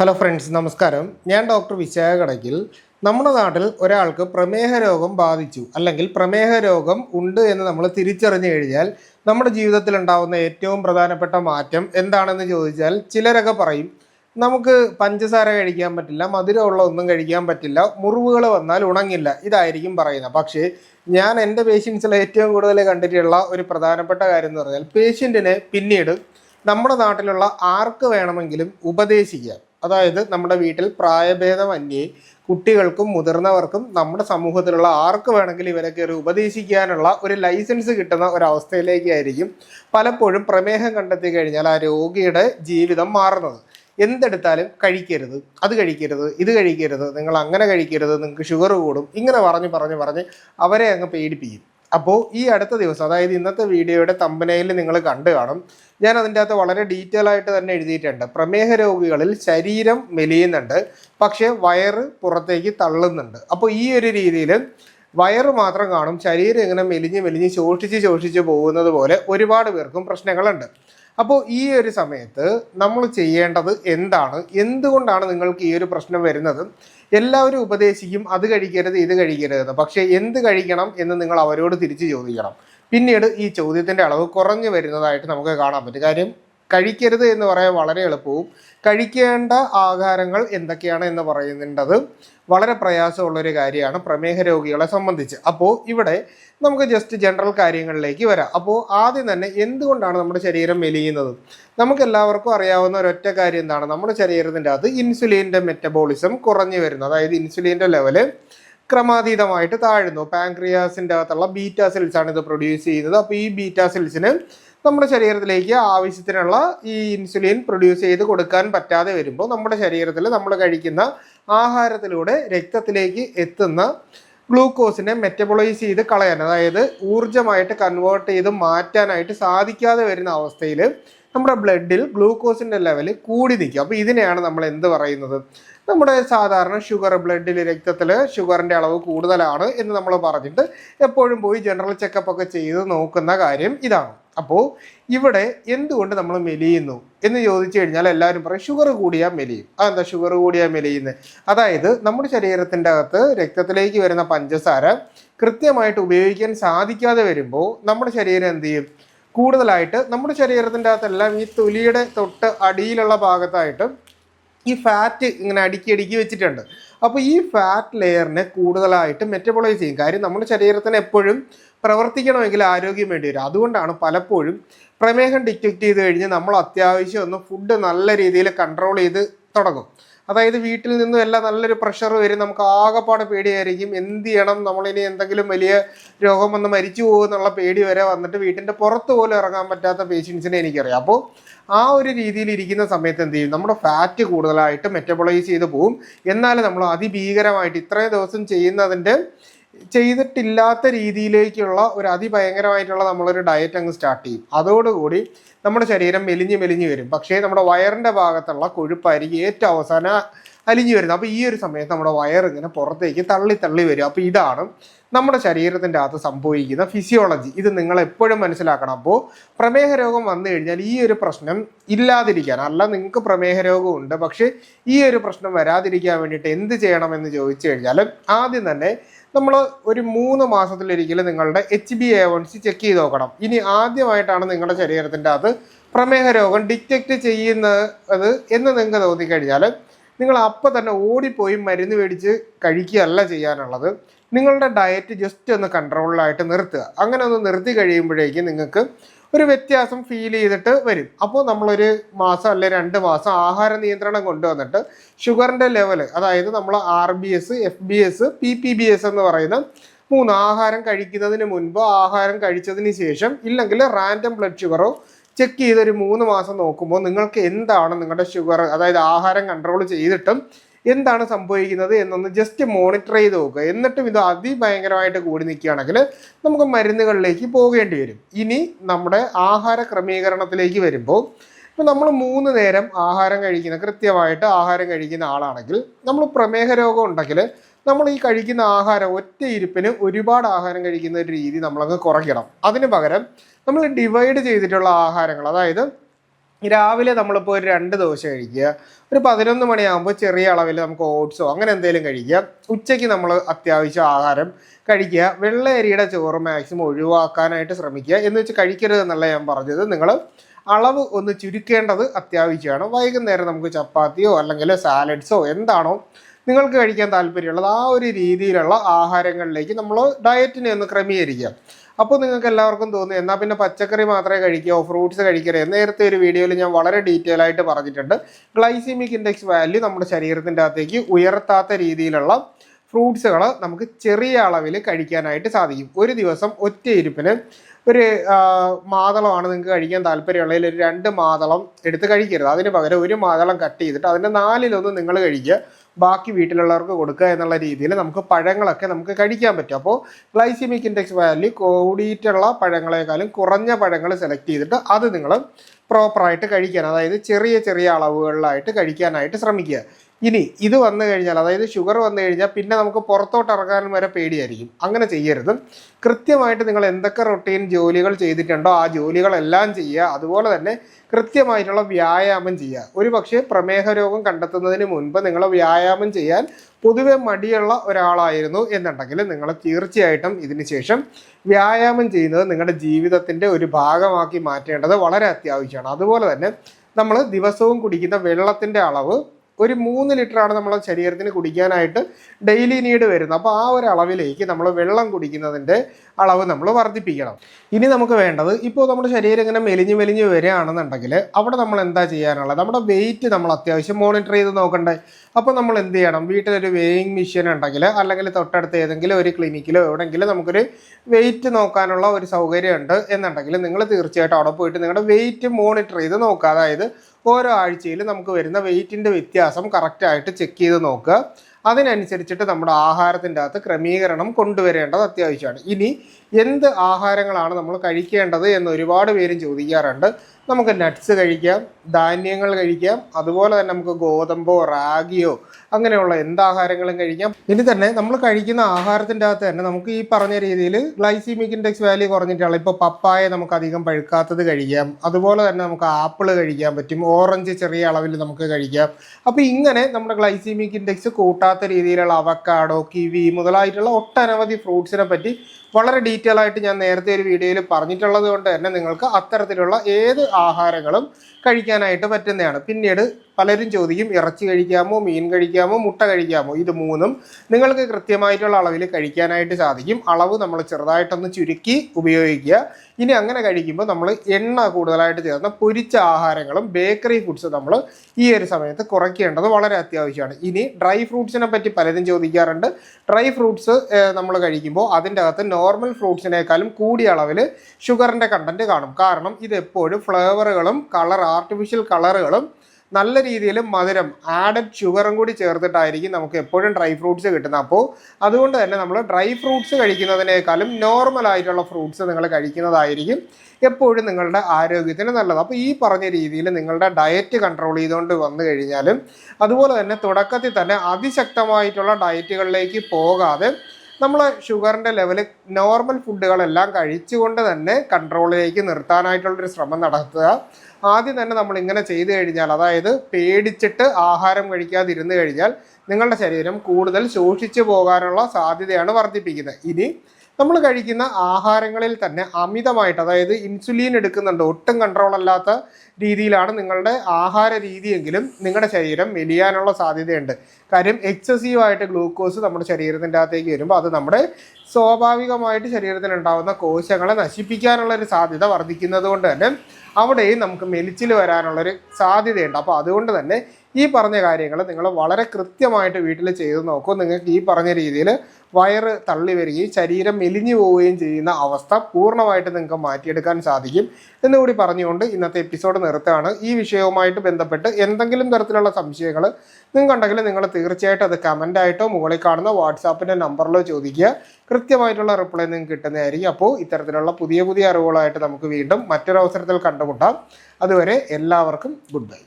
Hello friends നമസ്കാരം. ഞാൻ doctor വിശാഖടക്കിൽ. നമ്മുടെ നാട്ടിൽ ഒരാൾക്ക് പ്രമേഹ രോഗം ബാധിച്ചു. അല്ലെങ്കിൽ പ്രമേഹ രോഗം ഉണ്ട് എന്ന് നമ്മൾ തിരിച്ചറിഞ്ഞു കഴിഞ്ഞാൽ നമ്മുടെ ജീവിതത്തിൽ ഉണ്ടാകുന്ന ഏറ്റവും പ്രധാനപ്പെട്ട മാറ്റം എന്താണെന്ന് ചോദിച്ചാൽ ചിലരൊക്കെ പറയും നമുക്ക് പഞ്ചസാര കഴിക്കാൻ പറ്റില്ല മധുരമുള്ള ഒന്നും കഴിക്കാൻ പറ്റില്ല മുറിവുകൾ വന്നാൽ ഉണങ്ങില്ല. ഇതായിരിക്കും പറയുന്നത്. പക്ഷേ ഞാൻ എന്റെ പേഷ്യൻസിൽ ഏറ്റവും കൂടുതൽ കണ്ടിട്ടുള്ള ഒരു പ്രധാനപ്പെട്ട കാര്യം എന്ന് പറഞ്ഞാൽ പേഷ്യന്റിനെ പിന്നീട് നമ്മുടെ നാട്ടിലുള്ള ആർക്ക് വേണമെങ്കിലും ഉപദേശിക്കാം. അതായത് നമ്മുടെ വീട്ടിൽ പ്രായഭേദമന്യേ കുട്ടികൾക്കും മുതിർന്നവർക്കും നമ്മുടെ സമൂഹത്തിലുള്ള ആർക്ക് വേണമെങ്കിലും ഇവരെ കയറി ഉപദേശിക്കാനുള്ള ഒരു ലൈസൻസ് കിട്ടുന്ന ഒരവസ്ഥയിലേക്കായിരിക്കും പലപ്പോഴും പ്രമേഹം കണ്ടെത്തി കഴിഞ്ഞാൽ ആ രോഗിയുടെ ജീവിതം മാറുന്നത്. എന്തെടുത്താലും കഴിക്കരുത്. അത് കഴിക്കരുത് ഇത് കഴിക്കരുത് നിങ്ങൾ അങ്ങനെ കഴിക്കരുത് നിങ്ങൾക്ക് ഷുഗർ കൂടും ഇങ്ങനെ പറഞ്ഞ് പറഞ്ഞ് പറഞ്ഞ് അവരെ അങ്ങ് പേടിപ്പിക്കും. അപ്പോൾ ഈ അടുത്ത ദിവസം അതായത് ഇന്നത്തെ വീഡിയോയുടെ തമ്പനയിൽ നിങ്ങൾ കണ്ടു കാണും. ഞാൻ അതിന്റെ അകത്ത് വളരെ ഡീറ്റെയിൽ ആയിട്ട് തന്നെ എഴുതിയിട്ടുണ്ട്. പ്രമേഹ രോഗികളിൽ ശരീരം മെലിയുന്നുണ്ട് പക്ഷേ വയറ് പുറത്തേക്ക് തള്ളുന്നുണ്ട്. അപ്പോൾ ഈ ഒരു രീതിയിൽ വയറ് മാത്രം കാണും ശരീരം ഇങ്ങനെ മെലിഞ്ഞ് മെലിഞ്ഞ് ശോഷിച്ച് ശോഷിച്ച് പോകുന്നത് പോലെ ഒരുപാട് പേർക്കും പ്രശ്നങ്ങളുണ്ട്. അപ്പോൾ ഈ ഒരു സമയത്ത് നമ്മൾ ചെയ്യേണ്ടത് എന്താണ്? എന്തുകൊണ്ടാണ് നിങ്ങൾക്ക് ഈ ഒരു പ്രശ്നം വരുന്നത്? എല്ലാവരും ഉപദേശിക്കും അത് കഴിക്കരുത് ഇത് കഴിക്കരുത് പക്ഷേ എന്ത് കഴിക്കണം എന്ന് നിങ്ങൾ അവരോട് തിരിച്ച് ചോദിക്കണം. പിന്നീട് ഈ ചോദ്യത്തിന്റെ അളവ് കുറഞ്ഞു വരുന്നതായിട്ട് നമുക്ക് കാണാൻ പറ്റും. കാര്യം കഴിക്കരുത് എന്ന് പറയാൻ വളരെ എളുപ്പവും. കഴിക്കേണ്ട ആഹാരങ്ങൾ എന്തൊക്കെയാണ് എന്ന് പറയുന്നുണ്ടത് വളരെ പ്രയാസമുള്ളൊരു കാര്യമാണ് പ്രമേഹ രോഗികളെ സംബന്ധിച്ച്. അപ്പോൾ ഇവിടെ നമുക്ക് ജസ്റ്റ് ജനറൽ കാര്യങ്ങളിലേക്ക് വരാം. അപ്പോൾ ആദ്യം തന്നെ എന്തുകൊണ്ടാണ് നമ്മുടെ ശരീരം മെലിയുന്നത്? നമുക്ക് എല്ലാവർക്കും അറിയാവുന്ന ഒരൊറ്റ കാര്യം എന്താണ്? നമ്മുടെ ശരീരത്തിന്റെ അത് ഇൻസുലിന്റെ മെറ്റബോളിസം കുറഞ്ഞു വരുന്നു. അതായത് ഇൻസുലിന്റെ ലെവൽ ക്രമാതീതമായിട്ട് താഴുന്നു. പാൻക്രിയാസിന്റെ അകത്തുള്ള ബീറ്റാ സെൽസ് ആണ് ഇത് പ്രൊഡ്യൂസ് ചെയ്യുന്നത്. അപ്പോൾ ഈ ബീറ്റാ സെൽസിന് നമ്മുടെ ശരീരത്തിലേക്ക് ആവശ്യത്തിനുള്ള ഈ ഇൻസുലിൻ പ്രൊഡ്യൂസ് ചെയ്ത് കൊടുക്കാൻ പറ്റാതെ വരുമ്പോൾ നമ്മുടെ ശരീരത്തിൽ നമ്മൾ കഴിക്കുന്ന ആഹാരത്തിലൂടെ രക്തത്തിലേക്ക് എത്തുന്ന ഗ്ലൂക്കോസിനെ മെറ്റബോളൈസ് ചെയ്ത് കളയാൻ അതായത് ഊർജമായിട്ട് കൺവേർട്ട് ചെയ്ത് മാറ്റാനായിട്ട് സാധിക്കാതെ വരുന്ന അവസ്ഥയിൽ നമ്മുടെ ബ്ലഡിൽ ഗ്ലൂക്കോസിന്റെ ലെവൽ കൂടി നിൽക്കും. അപ്പോൾ ഇതിനെയാണ് നമ്മൾ എന്ത് പറയുന്നത്? നമ്മുടെ സാധാരണ ഷുഗർ ബ്ലഡിൽ രക്തത്തിൽ ഷുഗറിന്റെ അളവ് കൂടുതലാണ് എന്ന് നമ്മൾ പറഞ്ഞിട്ട് എപ്പോഴും പോയി ജനറൽ ചെക്കപ്പ് ഒക്കെ ചെയ്ത് നോക്കുന്ന കാര്യം ഇതാണ്. അപ്പോൾ ഇവിടെ എന്തുകൊണ്ട് നമ്മൾ മെലിയുന്നു എന്ന് ചോദിച്ചു കഴിഞ്ഞാൽ എല്ലാവരും പറയും ഷുഗർ കൂടിയാൽ മെലിയും. അതെന്താ ഷുഗർ കൂടിയാൽ മെലിയുന്നത് അതായത് നമ്മുടെ ശരീരത്തിന്റെ അകത്ത് രക്തത്തിലേക്ക് വരുന്ന പഞ്ചസാര കൃത്യമായിട്ട് ഉപയോഗിക്കാൻ സാധിക്കാതെ വരുമ്പോൾ നമ്മുടെ ശരീരം എന്ത് ചെയ്യും? കൂടുതലായിട്ട് നമ്മുടെ ശരീരത്തിന്റെ അകത്തെല്ലാം ഈ തൊലിയുടെ തൊട്ട് അടിയിലുള്ള ഭാഗത്തായിട്ട് ഈ ഫാറ്റ് ഇങ്ങനെ അടുക്കി അടുക്കി വെച്ചിട്ടുണ്ട്. അപ്പോൾ ഈ ഫാറ്റ് ലെയറിനെ കൂടുതലായിട്ട് മെറ്റബോളൈസ് ചെയ്യും. കാര്യം നമ്മുടെ ശരീരത്തിന് എപ്പോഴും പ്രവർത്തിക്കണമെങ്കിൽ ആരോഗ്യം വേണ്ടി വരും. അതുകൊണ്ടാണ് പലപ്പോഴും പ്രമേഹം ഡിറ്റക്ട് ചെയ്ത് കഴിഞ്ഞ് നമ്മൾ അത്യാവശ്യം ഒന്ന് ഫുഡ് നല്ല രീതിയിൽ കൺട്രോൾ ചെയ്ത് തുടങ്ങും. അതായത് വീട്ടിൽ നിന്നും എല്ലാം നല്ലൊരു പ്രഷർ വരും. നമുക്ക് ആകെപ്പാടെ പേടിയായിരിക്കും. എന്ത് ചെയ്യണം? നമ്മളിനി എന്തെങ്കിലും വലിയ രോഗം വന്ന് മരിച്ചു പോകുന്നുള്ള പേടി വരെ വന്നിട്ട് വീട്ടിന്റെ പുറത്ത് പോലും ഇറങ്ങാൻ പറ്റാത്ത പേഷ്യൻസിനെ എനിക്കറിയാം. അപ്പോൾ ആ ഒരു രീതിയിൽ ഇരിക്കുന്ന സമയത്ത് എന്ത് ചെയ്യും? നമ്മുടെ ഫാറ്റ് കൂടുതലായിട്ട് മെറ്റബോളൈസ് ചെയ്ത് പോവും. എന്നാലും നമ്മൾ അതിഭീകരമായിട്ട് ഇത്രയും ദിവസം ചെയ്യുന്നതിന്റെ ചെയ്തിട്ടില്ലാത്ത രീതിയിലേക്കുള്ള ഒരു അതിഭയങ്കരമായിട്ടുള്ള നമ്മളൊരു ഡയറ്റ് അങ്ങ് സ്റ്റാർട്ട് ചെയ്യും. അതോടുകൂടി നമ്മുടെ ശരീരം മെലിഞ്ഞ് മെലിഞ്ഞ് വരും. പക്ഷേ നമ്മുടെ വയറിന്റെ ഭാഗത്തുള്ള കൊഴുപ്പായിരിക്കും ഏറ്റവും അവസാന അലിഞ്ഞു വരുന്നത്. അപ്പോൾ ഈ ഒരു സമയത്ത് നമ്മുടെ വയർ ഇങ്ങനെ പുറത്തേക്ക് തള്ളി തള്ളി വരും. അപ്പോൾ ഇതാണ് നമ്മുടെ ശരീരത്തിന്റെ അകത്ത് സംഭവിക്കുന്ന ഫിസിയോളജി ഇത് നിങ്ങൾ എപ്പോഴും മനസ്സിലാക്കണം. അപ്പോൾ പ്രമേഹ രോഗം വന്നു കഴിഞ്ഞാൽ ഈ ഒരു പ്രശ്നം ഇല്ലാതിരിക്കാൻ അല്ല നിങ്ങൾക്ക് പ്രമേഹ രോഗമുണ്ട് പക്ഷേ ഈ ഒരു പ്രശ്നം വരാതിരിക്കാൻ വേണ്ടിയിട്ട് എന്ത് ചെയ്യണമെന്ന് ചോദിച്ചു കഴിഞ്ഞാൽ ആദ്യം തന്നെ നമ്മൾ ഒരു മൂന്ന് മാസത്തിലൊരിക്കലും നിങ്ങളുടെ H B A one C check ചെയ്ത് നോക്കണം. ഇനി ആദ്യമായിട്ടാണ് നിങ്ങളുടെ ശരീരത്തിന്റെ അത് പ്രമേഹ രോഗം ഡിറ്റക്റ്റ് ചെയ്യുന്നത് എന്ന് നിങ്ങൾക്ക് തോന്നിക്കഴിഞ്ഞാൽ നിങ്ങൾ അപ്പം തന്നെ ഓടിപ്പോയി മരുന്ന് മേടിച്ച് കഴിക്കുകയല്ല ചെയ്യാനുള്ളത്. നിങ്ങളുടെ ഡയറ്റ് ജസ്റ്റ് ഒന്ന് കൺട്രോളിലായിട്ട് നിർത്തുക. അങ്ങനെ ഒന്ന് നിർത്തി കഴിയുമ്പോഴേക്കും നിങ്ങൾക്ക് ഒരു വ്യത്യാസം ഫീൽ ചെയ്തിട്ട് വരും. അപ്പോൾ നമ്മളൊരു മാസം അല്ലെ രണ്ട് മാസം ആഹാര നിയന്ത്രണം കൊണ്ടുവന്നിട്ട് ഷുഗറിന്റെ ലെവൽ അതായത് നമ്മൾ R B S F B S P P B S എന്ന് പറയുന്ന മൂന്ന് ആഹാരം കഴിക്കുന്നതിന് മുൻപ് ആഹാരം കഴിച്ചതിന് ശേഷം ഇല്ലെങ്കിൽ റാൻഡം ബ്ലഡ് ഷുഗറോ ചെക്ക് ചെയ്ത് ഒരു മൂന്ന് മാസം നോക്കുമ്പോൾ നിങ്ങൾക്ക് എന്താണ് നിങ്ങളുടെ ഷുഗർ അതായത് ആഹാരം കൺട്രോൾ ചെയ്തിട്ടും എന്താണ് സംഭവിക്കുന്നത് എന്നൊന്ന് ജസ്റ്റ് മോണിറ്റർ ചെയ്ത് നോക്കുക. എന്നിട്ടും ഇത് അതിഭയങ്കരമായിട്ട് കൂടി നിൽക്കുകയാണെങ്കിൽ നമുക്ക് മരുന്നുകളിലേക്ക് പോകേണ്ടി വരും. ഇനി നമ്മുടെ ആഹാര ക്രമീകരണത്തിലേക്ക് വരുമ്പോൾ ഇപ്പം നമ്മൾ മൂന്ന് നേരം ആഹാരം കഴിക്കുന്ന കൃത്യമായിട്ട് ആഹാരം കഴിക്കുന്ന ആളാണെങ്കിൽ നമ്മൾ പ്രമേഹ രോഗം ഉണ്ടെങ്കിൽ നമ്മൾ ഈ കഴിക്കുന്ന ആഹാരം ഒറ്റ ഇരിപ്പിന് ഒരുപാട് ആഹാരം കഴിക്കുന്ന ഒരു രീതി നമ്മളങ്ങ് കുറയ്ക്കണം. അതിന് പകരം നമ്മൾ ഡിവൈഡ് ചെയ്തിട്ടുള്ള ആഹാരങ്ങൾ അതായത് രാവിലെ നമ്മളിപ്പോൾ ഒരു രണ്ട് ദോശ കഴിക്കുക ഒരു പതിനൊന്ന് മണിയാകുമ്പോൾ ചെറിയ അളവിൽ നമുക്ക് ഓട്സോ അങ്ങനെ എന്തെങ്കിലും കഴിക്കുക. ഉച്ചയ്ക്ക് നമ്മൾ അത്യാവശ്യം ആഹാരം കഴിക്കുക. വെള്ള അരിയുടെ ചോറ് മാക്സിമം ഒഴിവാക്കാനായിട്ട് ശ്രമിക്കുക. എന്ന് വെച്ച് കഴിക്കരുത് എന്നല്ല ഞാൻ പറഞ്ഞത്. നിങ്ങൾ അളവ് ഒന്ന് ചുരുക്കേണ്ടത് അത്യാവശ്യമാണ്. വൈകുന്നേരം നമുക്ക് ചപ്പാത്തിയോ അല്ലെങ്കിൽ സാലഡ്സോ എന്താണോ നിങ്ങൾക്ക് കഴിക്കാൻ താല്പര്യമുള്ളത് ആ ഒരു രീതിയിലുള്ള ആഹാരങ്ങളിലേക്ക് നമ്മൾ ഡയറ്റിനെ ഒന്ന് ക്രമീകരിക്കുക. അപ്പോൾ നിങ്ങൾക്ക് എല്ലാവർക്കും തോന്നി. എന്നാൽ പിന്നെ പച്ചക്കറി മാത്രമേ കഴിക്കുകയോ ഫ്രൂട്ട്സ് കഴിക്കരുത്. നേരത്തെ ഒരു വീഡിയോയിൽ ഞാൻ വളരെ ഡീറ്റെയിൽ ആയിട്ട് പറഞ്ഞിട്ടുണ്ട്. ഗ്ലൈസിമിക് ഇൻഡെക്സ് വാല്യൂ നമ്മുടെ ശരീരത്തിന്റെ അകത്തേക്ക് ഉയർത്താത്ത രീതിയിലുള്ള ഫ്രൂട്ട്സുകൾ നമുക്ക് ചെറിയ അളവിൽ കഴിക്കാനായിട്ട് സാധിക്കും. ഒരു ദിവസം ഒറ്റ ഇരിപ്പിന് ഒരു മാതളമാണ് നിങ്ങൾക്ക് കഴിക്കാൻ താല്പര്യമുള്ളതിൽ ഒരു രണ്ട് മാതളം എടുത്ത് കഴിക്കരുത്. അതിന് പകരം ഒരു മാതളം കട്ട് ചെയ്തിട്ട് അതിന്റെ നാലിലൊന്ന് നിങ്ങൾ കഴിക്കുക. ബാക്കി വീട്ടിലുള്ളവർക്ക് കൊടുക്കുക എന്നുള്ള രീതിയിൽ നമുക്ക് പഴങ്ങളൊക്കെ നമുക്ക് കഴിക്കാൻ പറ്റും. അപ്പോൾ ഗ്ലൈസിമിക് ഇൻഡെക്സ് വാല്യൂ കൂടിയിട്ടുള്ള പഴങ്ങളെക്കാളും കുറഞ്ഞ പഴങ്ങൾ സെലക്ട് ചെയ്തിട്ട് അത് നിങ്ങൾ പ്രോപ്പറായിട്ട് കഴിക്കാൻ അതായത് ചെറിയ ചെറിയ അളവുകളിലായിട്ട് കഴിക്കാനായിട്ട് ശ്രമിക്കുക. ഇനി ഇത് വന്നു കഴിഞ്ഞാൽ അതായത് ഷുഗർ വന്നു കഴിഞ്ഞാൽ പിന്നെ നമുക്ക് പുറത്തോട്ട് ഇറങ്ങാനും വരെ പേടിയായിരിക്കും. അങ്ങനെ ചെയ്യരുത്. കൃത്യമായിട്ട് നിങ്ങൾ എന്തൊക്കെ റൊട്ടീൻ ജോലികൾ ചെയ്തിട്ടുണ്ടോ ആ ജോലികളെല്ലാം ചെയ്യുക. അതുപോലെ തന്നെ കൃത്യമായിട്ടുള്ള വ്യായാമം ചെയ്യുക. ഒരു പക്ഷേ പ്രമേഹ രോഗം കണ്ടെത്തുന്നതിന് മുൻപ് നിങ്ങൾ വ്യായാമം ചെയ്യാൻ പൊതുവെ മടിയുള്ള ഒരാളായിരുന്നു എന്നുണ്ടെങ്കിൽ നിങ്ങൾ തീർച്ചയായിട്ടും ഇതിന് ശേഷം വ്യായാമം ചെയ്യുന്നത് നിങ്ങളുടെ ജീവിതത്തിന്റെ ഒരു ഭാഗമാക്കി മാറ്റേണ്ടത് വളരെ അത്യാവശ്യമാണ്. അതുപോലെ തന്നെ നമ്മൾ ദിവസവും കുടിക്കുന്ന വെള്ളത്തിന്റെ അളവ് ഒരു മൂന്ന് ലിറ്ററാണ് നമ്മളെ ശരീരത്തിന് കുടിക്കാനായിട്ട് ഡെയിലി നീഡ് വരുന്നത്. അപ്പോൾ ആ ഒരു അളവിലേക്ക് നമ്മൾ വെള്ളം കുടിക്കുന്നതിന്റെ അളവ് നമ്മൾ വർദ്ധിപ്പിക്കണം. ഇനി നമുക്ക് വേണ്ടത് ഇപ്പോൾ നമ്മുടെ ശരീരം ഇങ്ങനെ മെലിഞ്ഞ് മെലിഞ്ഞ് വരികയാണെന്നുണ്ടെങ്കിൽ അവിടെ നമ്മൾ എന്താ ചെയ്യാനുള്ളത്? നമ്മുടെ വെയിറ്റ് നമ്മൾ അത്യാവശ്യം മോണിറ്റർ ചെയ്ത് നോക്കണ്ടേ? അപ്പോൾ നമ്മൾ എന്ത് ചെയ്യണം? വീട്ടിലൊരു വെയിങ് മെഷീൻ ഉണ്ടെങ്കിൽ അല്ലെങ്കിൽ തൊട്ടടുത്ത് ഏതെങ്കിലും ഒരു ക്ലിനിക്കിലോ എവിടെയെങ്കിലും നമുക്കൊരു വെയിറ്റ് നോക്കാനുള്ള ഒരു സൗകര്യമുണ്ട് എന്നുണ്ടെങ്കിൽ നിങ്ങൾ തീർച്ചയായിട്ടും അവിടെ പോയിട്ട് നിങ്ങളുടെ വെയിറ്റ് മോണിറ്റർ ചെയ്ത് നോക്കുക. അതായത് ഓരോ ആഴ്ചയിൽ നമുക്ക് വരുന്ന വെയിറ്റിന്റെ വ്യത്യാസം കറക്റ്റായിട്ട് ചെക്ക് ചെയ്ത് നോക്കുക. അതിനനുസരിച്ചിട്ട് നമ്മുടെ ആഹാരത്തിന്റെ അകത്ത് ക്രമീകരണം കൊണ്ടുവരേണ്ടത് അത്യാവശ്യമാണ്. ഇനി എന്ത് ആഹാരങ്ങളാണ് നമ്മൾ കഴിക്കേണ്ടത് എന്ന് ഒരുപാട് പേരും ചോദിക്കാറുണ്ട്. നമുക്ക് നട്ട്സ് കഴിക്കാം ധാന്യങ്ങൾ കഴിക്കാം അതുപോലെ തന്നെ നമുക്ക് ഗോതമ്പോ റാഗിയോ അങ്ങനെയുള്ള എന്ത് ആഹാരങ്ങളും കഴിക്കാം. ഇനി തന്നെ നമ്മൾ കഴിക്കുന്ന ആഹാരത്തിന്റെ അകത്ത് തന്നെ നമുക്ക് ഈ പറഞ്ഞ രീതിയിൽ ഗ്ലൈസീമിക് ഇൻഡെക്സ് വാല്യൂ കുറഞ്ഞിട്ടാണ്. ഇപ്പോൾ പപ്പായ നമുക്ക് അധികം പഴുക്കാത്തത് കഴിക്കാം. അതുപോലെ തന്നെ നമുക്ക് ആപ്പിൾ കഴിക്കാൻ പറ്റും. ഓറഞ്ച് ചെറിയ അളവിൽ നമുക്ക് കഴിക്കാം. അപ്പോൾ ഇങ്ങനെ നമ്മുടെ ഗ്ലൈസീമിക് ഇൻഡെക്സ് കൂട്ടാത്ത രീതിയിലുള്ള അവക്കാഡോ കിവി മുതലായിട്ടുള്ള ഒട്ടനവധി ഫ്രൂട്ട്സിനെ പറ്റി വളരെ ഡീറ്റെയിൽ ആയിട്ട് ഞാൻ നേരത്തെ ഒരു വീഡിയോയിൽ പറഞ്ഞിട്ടുള്ളത് കൊണ്ട് തന്നെ നിങ്ങൾക്ക് അത്തരത്തിലുള്ള ഏത് ആഹാരങ്ങളും കഴിക്കാനായിട്ട് പറ്റുന്നതാണ്. പിന്നീട് പലരും ചോദിക്കും ഇറച്ചി കഴിക്കാമോ മീൻ കഴിക്കാമോ മുട്ട കഴിക്കാമോ? ഇത് മൂന്നും നിങ്ങൾക്ക് കൃത്യമായിട്ടുള്ള അളവിൽ കഴിക്കാനായിട്ട് സാധിക്കും. അളവ് നമ്മൾ ചെറുതായിട്ടൊന്ന് ചുരുക്കി ഉപയോഗിക്കുക. ഇനി അങ്ങനെ കഴിക്കുമ്പോൾ നമ്മൾ എണ്ണ കൂടുതലായിട്ട് ചേർന്ന പൊരിച്ച ആഹാരങ്ങളും ബേക്കറി ഫുഡ്സ് നമ്മൾ ഈ ഒരു സമയത്ത് കുറയ്ക്കേണ്ടത് വളരെ അത്യാവശ്യമാണ്. ഇനി ഡ്രൈ ഫ്രൂട്ട്സിനെ പറ്റി പലരും ചോദിക്കാറുണ്ട്. ഡ്രൈ ഫ്രൂട്ട്സ് നമ്മൾ കഴിക്കുമ്പോൾ അതിന്റെ അകത്ത് നോർമൽ ഫ്രൂട്ട്സിനേക്കാളും കൂടിയ അളവിൽ ഷുഗറിന്റെ കണ്ടന്റ് കാണും. കാരണം ഇത് എപ്പോഴും ഫ്ലേവറുകളും കളർ ആർട്ടിഫിഷ്യൽ കളറുകളും നല്ല രീതിയിൽ മധുരം ആഡഡ് ഷുഗറും കൂടി ചേർത്തിട്ടായിരിക്കും നമുക്ക് എപ്പോഴും ഡ്രൈ ഫ്രൂട്ട്സ് കിട്ടുന്നത്. അപ്പോൾ അതുകൊണ്ട് തന്നെ നമ്മൾ ഡ്രൈ ഫ്രൂട്ട്സ് കഴിക്കുന്നതിനേക്കാളും നോർമൽ ആയിട്ടുള്ള ഫ്രൂട്ട്സ് നിങ്ങൾ കഴിക്കുന്നതായിരിക്കും എപ്പോഴും നിങ്ങളുടെ ആരോഗ്യത്തിന് നല്ലത്. അപ്പോൾ ഈ പറഞ്ഞ രീതിയിൽ നിങ്ങളുടെ ഡയറ്റ് കൺട്രോൾ ചെയ്തുകൊണ്ട് വന്നു കഴിഞ്ഞാലും അതുപോലെ തന്നെ തുടക്കത്തിൽ തന്നെ അതിശക്തമായിട്ടുള്ള ഡയറ്റുകളിലേക്ക് പോകാതെ നമ്മൾ ഷുഗറിന്റെ ലെവൽ നോർമൽ ഫുഡുകളെല്ലാം കഴിച്ചുകൊണ്ട് തന്നെ കൺട്രോളിലേക്ക് നിർത്താനായിട്ടുള്ളൊരു ശ്രമം നടത്തുക. ആദ്യം തന്നെ നമ്മൾ ഇങ്ങനെ ചെയ്തു കഴിഞ്ഞാൽ അതായത് പേടിച്ചിട്ട് ആഹാരം കഴിക്കാതിരുന്നു കഴിഞ്ഞാൽ നിങ്ങളുടെ ശരീരം കൂടുതൽ ശോഷിച്ചു പോകാനുള്ള സാധ്യതയാണ് വർദ്ധിപ്പിക്കുന്നത്. ഇനി നമ്മൾ കഴിക്കുന്ന ആഹാരങ്ങളിൽ തന്നെ അമിതമായിട്ട് അതായത് ഇൻസുലിൻ എടുക്കുന്നുണ്ട് ഒട്ടും കൺട്രോൾ അല്ലാത്ത രീതിയിലാണ് നിങ്ങളുടെ ആഹാര രീതിയെങ്കിലും നിങ്ങളുടെ ശരീരം മെലിയാനുള്ള സാധ്യതയുണ്ട്. കാര്യം എക്സസീവായിട്ട് ഗ്ലൂക്കോസ് നമ്മുടെ ശരീരത്തിന്റെ അകത്തേക്ക് വരുമ്പോൾ അത് നമ്മുടെ സ്വാഭാവികമായിട്ട് ശരീരത്തിൽ ഉണ്ടാകുന്ന കോശങ്ങളെ നശിപ്പിക്കാനുള്ള ഒരു സാധ്യത വർദ്ധിക്കുന്നത് കൊണ്ട് തന്നെ അവിടെയും നമുക്ക് മെലിച്ചിൽ വരാനുള്ളൊരു സാധ്യതയുണ്ട്. അപ്പോൾ അതുകൊണ്ട് തന്നെ ഈ പറഞ്ഞ കാര്യങ്ങൾ നിങ്ങൾ വളരെ കൃത്യമായിട്ട് വീട്ടിൽ ചെയ്ത് നോക്കൂ. നിങ്ങൾക്ക് ഈ പറഞ്ഞ രീതിയിൽ വയറ് തള്ളി വരികയും ശരീരം മെലിഞ്ഞു പോവുകയും ചെയ്യുന്ന അവസ്ഥ പൂർണമായിട്ട് നിങ്ങൾക്ക് മാറ്റിയെടുക്കാൻ സാധിക്കും. എന്നുകൂടി പറഞ്ഞുകൊണ്ട് ഇന്നത്തെ എപ്പിസോഡ് നിർത്തുകയാണ്. ഈ വിഷയവുമായിട്ട് ബന്ധപ്പെട്ട് എന്തെങ്കിലും തരത്തിലുള്ള സംശയങ്ങൾ നിങ്ങൾക്കുണ്ടെങ്കിൽ നിങ്ങൾ തീർച്ചയായിട്ടും അത് കമന്റായിട്ടോ മുകളിൽ കാണുന്ന വാട്സാപ്പിന്റെ നമ്പറിലോ ചോദിക്കുക. കൃത്യമായിട്ടുള്ള റിപ്ലൈ നിങ്ങൾക്ക് കിട്ടുന്നതായിരിക്കും. അപ്പോൾ ഇത്തരത്തിലുള്ള പുതിയ പുതിയ അറിവുകളായിട്ട് നമുക്ക് വീണ്ടും മറ്റൊരവസരത്തിൽ കണ്ടുമുട്ടാം. അതുവരെ എല്ലാവർക്കും ഗുഡ് ബൈ